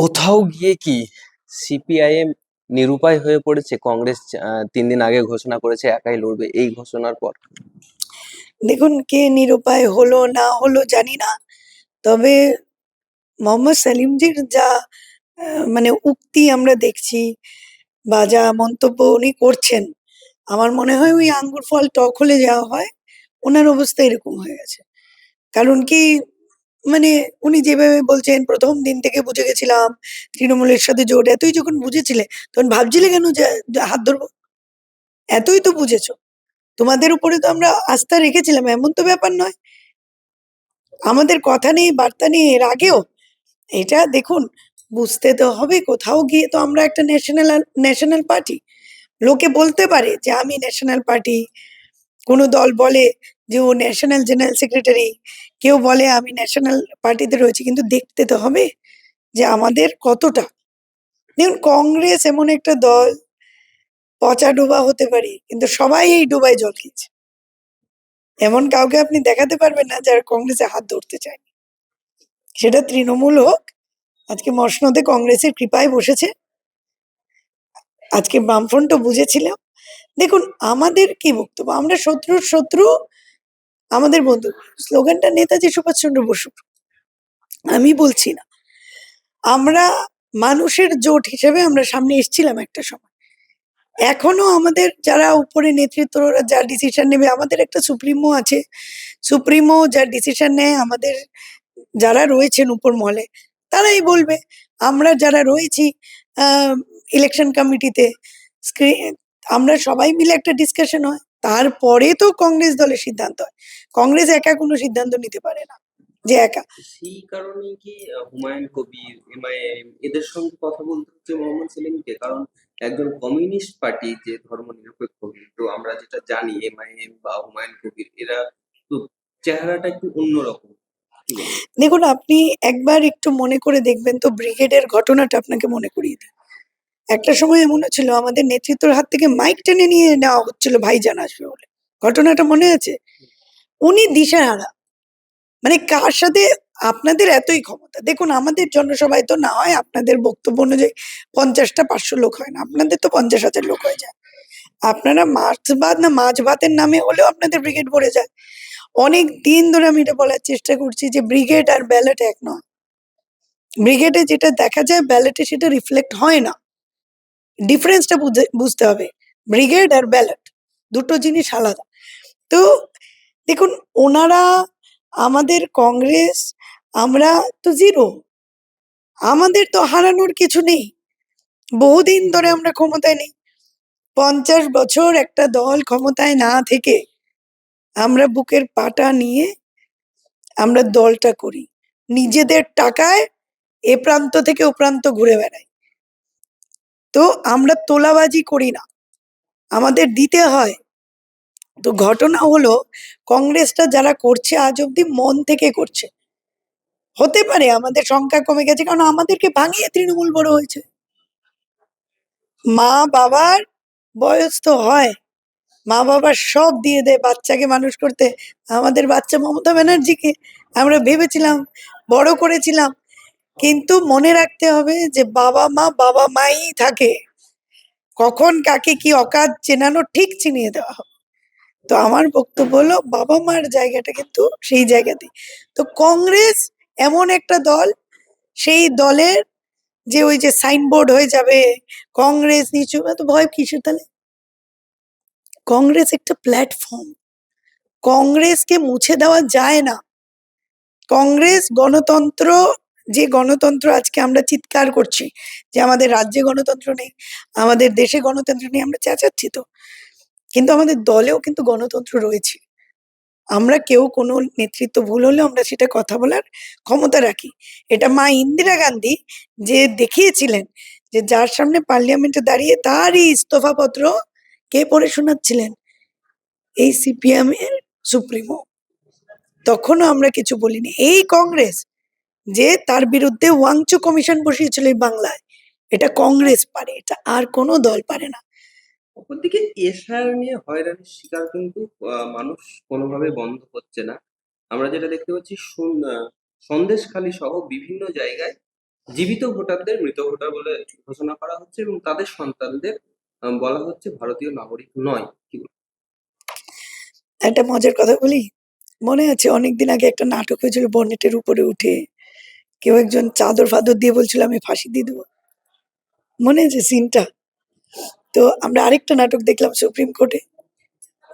কোথাও গিয়ে কি সিপিআইএম নিরুপায় হয়ে পড়েছে? কংগ্রেস তিন দিন আগে ঘোষণা করেছে, একাই লড়বে এই ঘোষণার পর। দেখুন, কে নিরুপায় হলো, না হলো, জানি না। তবে মোহাম্মদ সেলিমজির যা মানে উক্তি আমরা দেখছি বা যা মন্তব্য উনি করছেন, আমার মনে হয় ওই আঙ্গুর ফল টক হলে যাওয়া হয়, ওনার অবস্থা এরকম হয়ে গেছে। কারণ কি মানে উনি যেভাবে বলছেন, প্রথম দিন থেকে বুঝে গেছিলাম তৃণমূলের সাথে জোট। এতই যখন বুঝেছিলে, তখন ভাবছিলে কেন যে হাত ধরবো? এতই তো বুঝেছ। তোমাদের উপরে তো আমরা আস্থা রেখেছিলাম, এমন তো ব্যাপার নয়। আমাদের কথা নেই, বার্তা নেই, এর আগেও। এটা দেখুন, বুঝতে তো হবে, কোথাও গিয়ে তো আমরা একটা ন্যাশনাল ন্যাশনাল পার্টি লোকে বলতে পারে যে, আমি ন্যাশনাল পার্টি কোনো দল বলে যে ও ন্যাশনাল জেনারেল সেক্রেটারি কেউ বলে আমি ন্যাশনাল পার্টিতে রয়েছি, কিন্তু দেখতে তো হবে যে আমাদের কতটা। দেখুন, কংগ্রেস এমন একটা দল, পচা ডোবা হতে পারে, কিন্তু সবাই এই ডোবায় জল খেয়েছে। এমন কাউকে আপনি দেখাতে পারবেন না যারা কংগ্রেসে হাত ধরতে চায় সেটা তৃণমূল হোক, আজকে মসনদে কংগ্রেসের কৃপায় বসেছে। আজকে বামফ্রন্টও বুঝেছিলাম। দেখুন, আমাদের কি বক্তব্য? আমরা শত্রুর শত্রু আমাদের বন্ধু। স্লোগানটা নেতাজি সুভাষচন্দ্র বসুর আমি বলছি না। আমরা মানুষের জোট হিসেবে আমরা সামনে এসেছিলাম একটা সময়। এখনও আমাদের যারা উপরে নেতৃত্বরা যা ডিসিশন নেবে, আমাদের একটা সুপ্রিমো আছে। সুপ্রিমো যা ডিসিশন নেয়, আমাদের যারা রয়েছেন উপর মহলে, তারাই বলবে, আমরা যারা রয়েছি ইলেকশন কমিটিতে আমরা সবাই মিলে একটা ডিসকাশন হয়। তারপরে তো কংগ্রেস দলের সিদ্ধান্ত হয়। কংগ্রেস একা কোনো সিদ্ধান্ত নিতে পারে না যে একা। সেই কারণে কি হুমায়ুন কবির এমআইএম এদের সঙ্গে কথা বলতে হচ্ছে মোহাম্মদ সেলিমকে? কারণ একজন কমিউনিস্ট পার্টি যে ধর্ম নিরপেক্ষ কিন্তু আমরা যেটা জানি এমআইএম বা হুমায়ুন কবির এরা তো চেহারাটা একটু অন্যরকম। দেখুন আপনি একবার একটু মনে করে দেখবেন তো ব্রিগেডের ঘটনাটা আপনাকে মনে করিয়ে দেয়। একটা সময় এমন ছিল, আমাদের নেতৃত্বের হাত থেকে মাইক টেনে নিয়ে নেওয়া হচ্ছিল ভাইজান আসবে বলে। ঘটনাটা মনে আছে? উনি দিশাহারা। মানে কার সাথে? আপনাদের এতই ক্ষমতা। দেখুন, আমাদের জনসভায় তো না হয় আপনাদের বক্তব্য অনুযায়ী পঞ্চাশটা পাঁচশো লোক হয় না। আপনাদের তো পঞ্চাশ হাজার লোক হয়ে যায়। আপনারা মাছ ভাত না মাছ ভাতের নামে হলেও আপনাদের ব্রিগেড ভরে যায়। অনেক দিন ধরে আমি এটা বলার চেষ্টা করছি যে ব্রিগেড আর ব্যালট এক নয়। ব্রিগেডে যেটা দেখা যায়, ব্যালটে সেটা রিফ্লেক্ট হয় না। ডিফারেন্সটা বুঝতে হবে। ব্রিগেড আর ব্যালট দুটো জিনিস আলাদা। তো দেখুন, ওনারা আমাদের কংগ্রেস আমরা তো জিরো আমাদের তো হারানোর কিছু নেই। বহুদিন ধরে আমরা ক্ষমতায় নেই। পঞ্চাশ বছর একটা দল ক্ষমতায় না থেকে আমরা বুকের পাটা নিয়ে আমরা দলটা করি। নিজেদের টাকায় এ প্রান্ত থেকে ও প্রান্ত ঘুরে বেড়াই। তো আমরা তোলাবাজি করি না। আমাদের দিতে হয়। তো ঘটনা হলো, কংগ্রেসটা যারা করছে আজ অব্দি মন থেকে করছে। হতে পারে আমাদের সংখ্যা কমে গেছে, কারণ আমাদেরকে ভাঙিয়ে তৃণমূল বড় হয়েছে। মা বাবার বয়স তো হয়। মা বাবার সব দিয়ে দেয় বাচ্চাকে মানুষ করতে। আমাদের বাচ্চা মমতা ব্যানার্জিকে আমরা ভেবেছিলাম, বড় করেছিলাম। কিন্তু মনে রাখতে হবে যে বাবা মা, বাবা মাই থাকে। কখন কাকে কি অকাজ চেনানো ঠিক চিনিয়ে দেওয়া হবে। তো আমার বক্তব্য হলো, বাবা মার জায়গাটা কিন্তু সেই জায়গাতে। তো কংগ্রেস এমন একটা দল, সেই দলের যে ওই যে সাইনবোর্ড হয়ে যাবে, কংগ্রেস নিচু তো ভয় কিসের তাহলে কংগ্রেস একটা প্ল্যাটফর্ম। কংগ্রেসকে মুছে দেওয়া যায় না। কংগ্রেস গণতন্ত্র যে গণতন্ত্র আজকে আমরা চিৎকার করছি, যে আমাদের রাজ্যে গণতন্ত্র নেই, আমাদের দেশে গণতন্ত্র নেই, আমরা চেঁচাচ্ছি তো। কিন্তু আমাদের দলেও কিন্তু গণতন্ত্র রয়েছে। আমরা কেউ কোনো নেতৃত্ব ভুল হলেও আমরা সেটা কথা বলার ক্ষমতা রাখি। এটা মা ইন্দিরা গান্ধী যে দেখিয়েছিলেন যে যার সামনে পার্লিয়ামেন্টে দাঁড়িয়ে তারই ইস্তফাপত্র কে পড়ে শোনাচ্ছিলেন? এই সিপিএম এর সুপ্রিমো। তখনও আমরা কিছু বলিনি। এই কংগ্রেস যে তার বিরুদ্ধে ওয়াংচু কমিশন বসিয়েছিল এই বাংলায়। এটা কংগ্রেস পারে এটা আর কোনো দল পারে না। অপরদিকে এশার নিয়ে হয়রানির শিকার কিন্তু মানুষ কোনোভাবে বন্ধ হচ্ছে না। আমরা যেটা দেখতে পাচ্ছি সন্দেশখালী সহ বিভিন্ন জায়গায় জীবিত ভোটারদের মৃত ভোটার বলে ঘোষণা করা হচ্ছে এবং তাদের সন্তানদের বলা হচ্ছে ভারতীয় নাগরিক নয়। কি একটা মজার কথা বলি? মনে আছে অনেকদিন আগে একটা নাটক হয়েছিল বনেটের উপরে উঠে। কেউ একজন চাদর ফাদর দিয়ে বলছিল, আমি ফাঁসি দিয়ে দেবো। মনে আছে সিনটা? তো আমরা আরেকটা নাটক দেখলাম সুপ্রিম কোর্টে।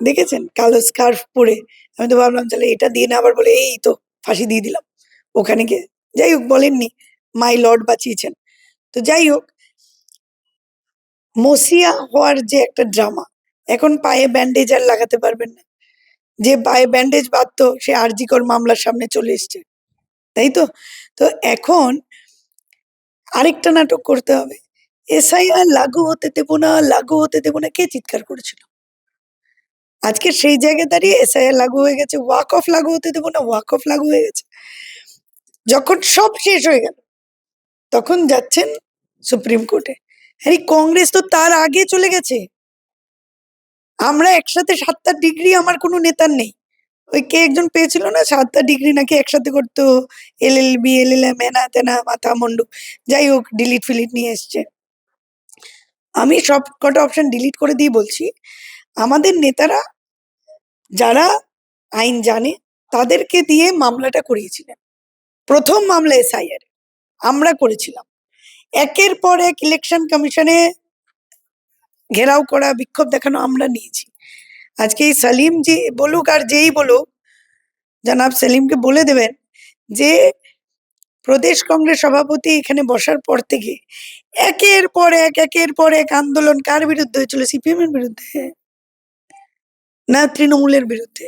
দেখেছেন? কালো স্কার্ফ পরে। আমি তো ভাবলাম, তাহলে এটা দিয়ে না আবার বলে, এই তো, ফাঁসি দিয়ে দিলাম। ওখানে গিয়ে। যাই হোক, বলেননি। মাই লর্ড বাঁচিয়েছেন। তো যাই হোক, মসিয়া হওয়ার যে একটা ড্রামা, এখন পায়ে ব্যান্ডেজ আর লাগাতে পারবেন না। যে পায়ে ব্যান্ডেজ বাঁধতো, সে আরজিকর মামলার সামনে চলে এসছে। তাই তো? তো এখন আরেকটা নাটক করতে হবে। এসআইআর লাগু হতে দেবো না, লাগু হতে দেবো না। কে চিৎকার করেছিল? আজকে সেই জায়গায় দাঁড়িয়ে এসআইআর লাগু হয়ে গেছে ওয়াক অফ লাগু হতে দেবো না ওয়াক অফ লাগু হয়ে গেছে। যখন সব শেষ হয়ে গেল, তখন যাচ্ছেন সুপ্রিম কোর্টে। আরে, কংগ্রেস তো তার আগে চলে গেছে। আমরা একসাথে সাতটা ডিগ্রি, আমার কোনো নেতার নেই। ওই কে একজন পেয়েছিল না? সাতটা ডিগ্রি নাকি একসাথে করতো? এল এল বি, এল এল এম, এনা তেনা মাথা, মন্ডু। যাই হোক ডিলিট ফিলিট নিয়ে এসছে। আমি সব কটা অপশন ডিলিট করে দিয়ে বলছি, আমাদের নেতারা যারা আইন জানে, তাদেরকে দিয়ে মামলাটা করিয়েছিলেন। প্রথম মামলা এসআইআর আমরা করেছিলাম। একের পর এক ইলেকশন কমিশনে ঘেরাও করা, বিক্ষোভ দেখানো আমরা নিয়েছি। আজকে এই সালিম যে বলুক আর যেই বলুক, জানাব সেলিমকে বলে দেবেন যে প্রদেশ কংগ্রেস সভাপতি এখানে বসার পর থেকে একের পর এক, একের পর এক আন্দোলন কার বিরুদ্ধে হয়েছিল? সিপিএম এর বিরুদ্ধে? না তৃণমূলের বিরুদ্ধে?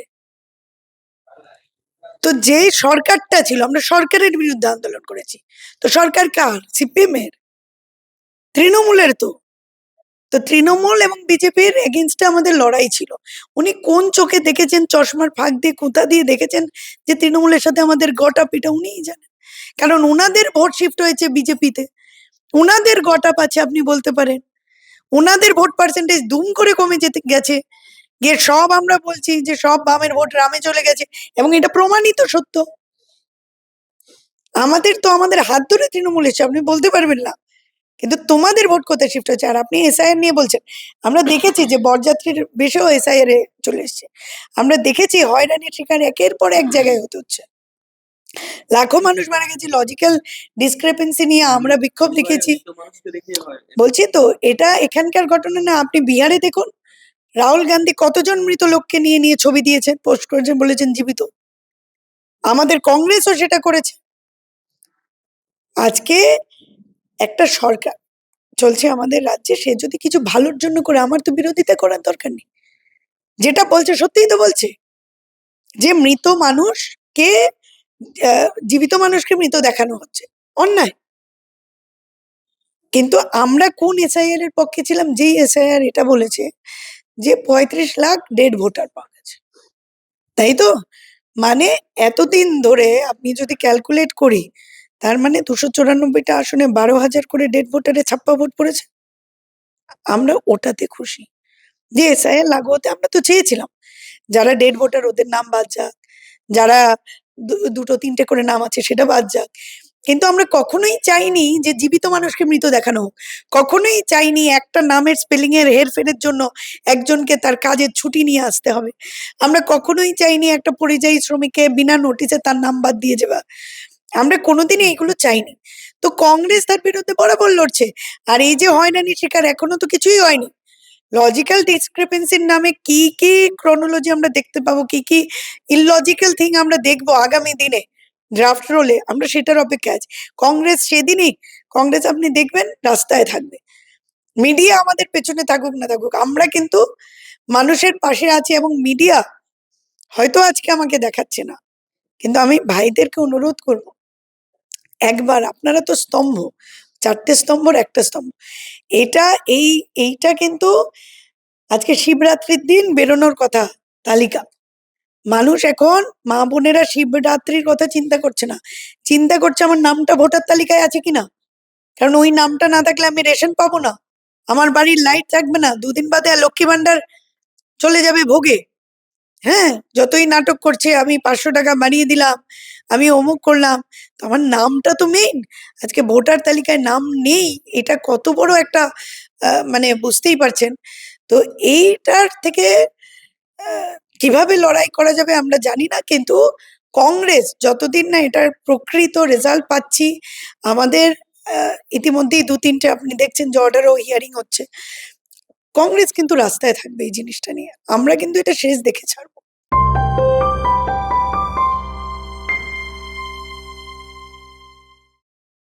তো যে সরকারটা ছিল, আমরা সরকারের বিরুদ্ধে আন্দোলন করেছি। তো সরকার কার? সিপিএম এর তৃণমূলের তো। তো তৃণমূল এবং বিজেপির এগেনস্টে আমাদের লড়াই ছিল। উনি কোন চোখে দেখেছেন, চশমার ফাঁক দিয়ে কোথা দিয়ে দেখেছেন যে তৃণমূলের সাথে আমাদের গটা পিটা উনিই জানেন? কারণ ওনাদের ভোট শিফট হয়েছে বিজেপিতে। ওনাদের গটা আছে, আপনি বলতে পারেন। ওনাদের ভোট পার্সেন্টেজ দুম করে কমে যেতে গেছে। গিয়ে সব আমরা বলছি যে সব বামের ভোট রামে চলে গেছে এবং এটা প্রমাণিত সত্য। আমাদের তো আমাদের হাত ধরে তৃণমূল এসে আপনি বলতে পারবেন না। কিন্তু তোমাদের ভোট কোথায় শিফট হচ্ছে? আর আপনি এসআইআর নিয়ে বলছেন। আমরা দেখেছি যে বরযাত্রীর বেশেও এসআইআর এ চলে এসছে। আমরা দেখেছি হয়রানির শিকার একের পর এক জায়গায় হতে হচ্ছে। লাখো মানুষ মারা গেছে। লজিক্যাল ডিসক্রেপেন্সি নিয়ে আমরা বিক্ষোভ লিখেছি মৃত মানুষকে দেখে হয় বলছি তো, এটা এখানকার ঘটনা না? আপনি বিহারে দেখুন, রাহুল গান্ধী কতজন মৃত লোককে নিয়ে নিয়ে ছবি দিয়েছেন, পোস্ট করেছেন, বলেছেন জীবিত? আমাদের কংগ্রেসও সেটা করেছে। আজকে একটা সরকার চলছে আমাদের রাজ্যে, সে যদি কিছু ভালোর জন্য করে আমার তো বিরোধিতা করার দরকার নেই। যেটা বলছে সত্যিই তো বলছে। যে মৃত মানুষকে জীবিত মানুষকে মৃত দেখানো হচ্ছে। অন্যায়। কিন্তু আমরা কোন এসআইআর এর পক্ষে ছিলাম, যেই এসআইআর এটা বলেছে যে পঁয়ত্রিশ লাখ ডেড ভোটার পাওয়া গেছে। তাই তো? মানে এতদিন ধরে আপনি যদি ক্যালকুলেট করি তার মানে দুশো চুরানব্বইটা আসনে বারো হাজার করে ডেড ভোটারে ছাপ্পা ভোট পড়েছে? আমরা ওটাতে খুশি। যে এসআইআর লাগু হতে আমরা তো চেয়েছিলাম। যারা ডেড ভোটার ওদের নাম বাদ যাক। যারা দুটো, তিনটে করে নাম আছে সেটা বাদ যাক। কিন্তু আমরা কখনোই চাইনি যে জীবিত মানুষকে মৃত দেখানো হোক। কখনোই চাইনি একটা নামের স্পেলিং এর হেরফেরের জন্য একজনকে তার কাজের ছুটি নিয়ে আসতে হবে। আমরা কখনোই চাইনি একটা পরিযায়ী শ্রমিককে বিনা নোটিসে তার নাম বাদ দিয়ে যাওয়া আমরা কোনোদিনই এগুলো চাইনি। তো কংগ্রেস তার বিরুদ্ধে বরাবর লড়ছে। আর এই যে হয় হয়রানি শিকার এখনও তো কিছুই হয়নি। লজিক্যাল ডিসক্রিপেন্সির নামে কি কি ক্রোনোলজি আমরা দেখতে পাবো? কি কি ইললজিক্যাল থিং আমরা দেখব আগামী দিনে? ড্রাফট রোলে আমরা সেটার অপেক্ষা আছি। কংগ্রেস সেদিনই, কংগ্রেস আপনি দেখবেন রাস্তায় থাকবে। মিডিয়া আমাদের পেছনে থাকুক না থাকুক, আমরা কিন্তু মানুষের পাশে আছি এবং মিডিয়া হয়তো আজকে আমাকে দেখাচ্ছে না। কিন্তু আমি ভাইদেরকে অনুরোধ করব একবার আপনারা তো স্তম্ভ, চারটে স্তম্ভর একটা স্তম্ভ। এটা এই, এইটা কিন্তু আজকে শিবরাত্রির দিন বেরোনোর কথা, তালিকা। মানুষ এখন মা বোনেরা শিবরাত্রির কথা চিন্তা করছে না। চিন্তা করছে আমার নামটা ভোটার তালিকায় আছে কিনা? কারণ ওই নামটা না থাকলে আমি রেশন পাবো না। আমার বাড়ির লাইট থাকবে না। দুদিন বাদে লক্ষ্মী ভান্ডার চলে যাবে ভোগে। হ্যাঁ যতই নাটক করছে, আমি পাঁচশো টাকা বাড়িয়ে দিলাম, আমি অমুক করলাম আমার নামটা তো মেইন আজকে ভোটার তালিকায় নাম নেই, এটা কত বড় একটা মানে বুঝতেই পারছেন। তো এইটার থেকে কীভাবে লড়াই করা যাবে আমরা জানি না, কিন্তু কংগ্রেস, যতদিন না এটার প্রকৃত রেজাল্ট পাচ্ছি, আমাদের ইতিমধ্যেই দু তিনটে আপনি দেখছেন যে অর্ডারও হিয়ারিং হচ্ছে। কংগ্রেস কিন্তু রাস্তায় থাকবে এই জিনিসটা নিয়ে। আমরা কিন্তু এটা শেষ দেখে ছাড়বো।